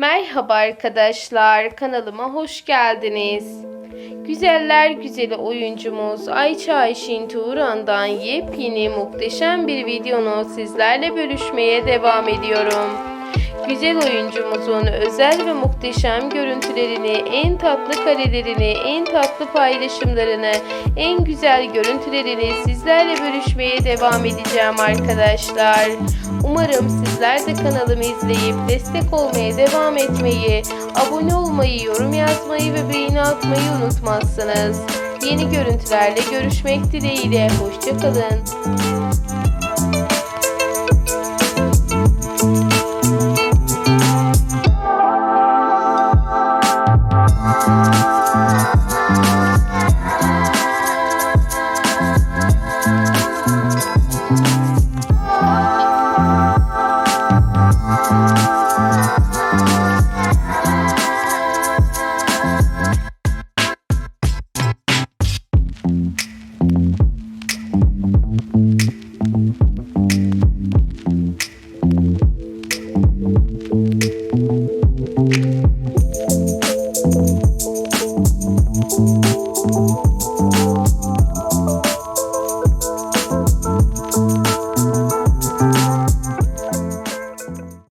Merhaba arkadaşlar, kanalıma hoş geldiniz. Güzeller güzeli oyuncumuz Ayça Ayşin Turan'dan yepyeni muhteşem bir videonu sizlerle bölüşmeye devam ediyorum. Güzel oyuncumuzun özel ve muhteşem görüntülerini, en tatlı karelerini, en tatlı paylaşımlarını, en güzel görüntülerini sizlerle bölüşmeye devam edeceğim arkadaşlar. Umarım sizler de kanalımı izleyip destek olmaya devam etmeyi, abone olmayı, yorum yazmayı ve beğeni atmayı unutmazsınız. Yeni görüntülerle görüşmek dileğiyle. Hoşçakalın. Bye.